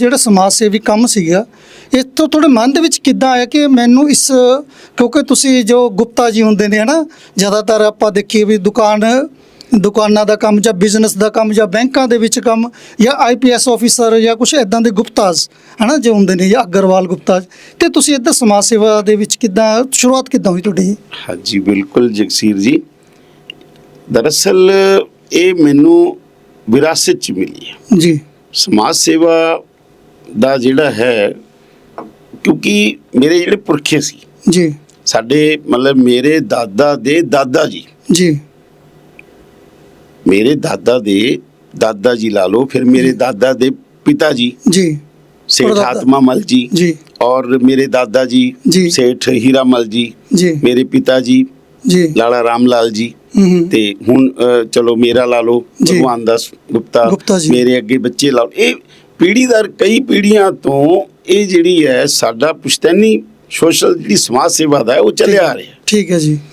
ਜਿਹੜਾ ਸਮਾਜ ਸੇਵੀ ਕੰਮ ਸੀਗਾ ਇਸ ਤੋਂ ਤੁਹਾਡੇ ਮਨ ਦੇ ਵਿੱਚ ਕਿੱਦਾਂ ਆਇਆ ਕਿ ਮੈਨੂੰ ਇਸ ਕਿਉਂਕਿ ਤੁਸੀਂ ਜੋ ਗੁਪਤਾ ਜੀ ਹੁੰਦੇ ਨੇ ਹਨਾ ਜ਼ਿਆਦਾਤਰ ਆਪਾਂ ਦੇਖੀਏ ਵੀ ਦੁਕਾਨ ਦੁਕਾਨਾਂ ਦਾ ਕੰਮ ਜਾਂ ਬਿਜ਼ਨਸ ਦਾ ਕੰਮ ਜਾਂ ਬੈਂਕਾਂ ਦੇ ਵਿੱਚ ਕੰਮ ਜਾਂ ਆਈਪੀਐਸ ਆਫੀਸਰ ਜਾਂ ਕੁਝ ਇਦਾਂ ਦੇ ਗੁਪਤਾਜ ਹਨਾ ਜੋ ਹੁੰਦੇ ਨੇ ਜਾਂ ਅਗਰਵਾਲ ਗੁਪਤਾਜ ਤੇ ਤੁਸੀਂ ਇੱਦਾਂ ਸਮਾਜ ਸੇਵਾ ਦੇ ਵਿੱਚ ਕਿੱਦਾਂ ਸ਼ੁਰੂਆਤ ਕਿੱਦਾਂ ਹੋਈ ਤੁਹਾਡੀ? ਹਾਂਜੀ ਬਿਲਕੁਲ ਜਗਸੀਰ ਜੀ। ਦਰਅਸਲ ਇਹ ਮੈਨੂੰ ਵਿਰਾਸਤ ਚ ਮਿਲੀ ਹੈ। ਜੀ। ਸਮਾਜ ਸੇਵਾ ਦਾ ਜਿਹੜਾ ਹੈ ਕਿਉਂਕਿ ਮੇਰੇ ਜਿਹੜੇ ਪੁਰਖੇ ਸੀ ਜੀ। ਸਾਡੇ ਮਤਲਬ ਮੇਰੇ ਦਾਦਾ ਦੇ ਦਾਦਾ ਜੀ। ਜੀ। ਮੇਰੇ ਦਾਦਾ ਦੇ ਦਾਦਾ ਜੀ ਲਾ ਲਓ ਫਿਰ ਮੇਰੇ ਦਾਦਾ ਦੇ ਪਿਤਾ ਜੀ। ਜੀ। ਸੇਠ। ਆਤਮਾ ਮਲ ਜੀ। ਜੀ। ਔਰ ਮੇਰੇ ਦਾਦਾ ਜੀ। ਸੇਠ ਹੀਰਾ ਮਲ ਜੀ। ਜੀ। ਮੇਰੇ ਪਿਤਾ ਜੀ ਜੀ। ਲਾਲਾ ਰਾਮ ਲਾਲ ਜੀ। ਤੇ ਹੁਣ ਚਲੋ ਮੇਰਾ ਲਾ ਲਓ ਜੀ। ਭਗਵਾਨ ਦਾਸ ਗੁਪਤਾ। ਮੇਰੇ ਅੱਗੇ ਬੱਚੇ ਲਾ ਲਓ। ਇਹ ਪੀੜ੍ਹੀ ਦਰ ਕਈ ਪੀੜ੍ਹੀਆਂ ਤੋਂ ਇਹ ਜਿਹੜੀ ਹੈ ਸਾਡਾ ਪੁਸ਼ਤੈਨੀ ਸੋਸ਼ਲ ਜਿਹੜੀ ਸਮਾਜ ਸੇਵਾ ਦਾ ਹੈ ਉਹ ਚੱਲਿਆ ਆ ਰਿਹਾ। ਠੀਕ ਹੈ ਜੀ।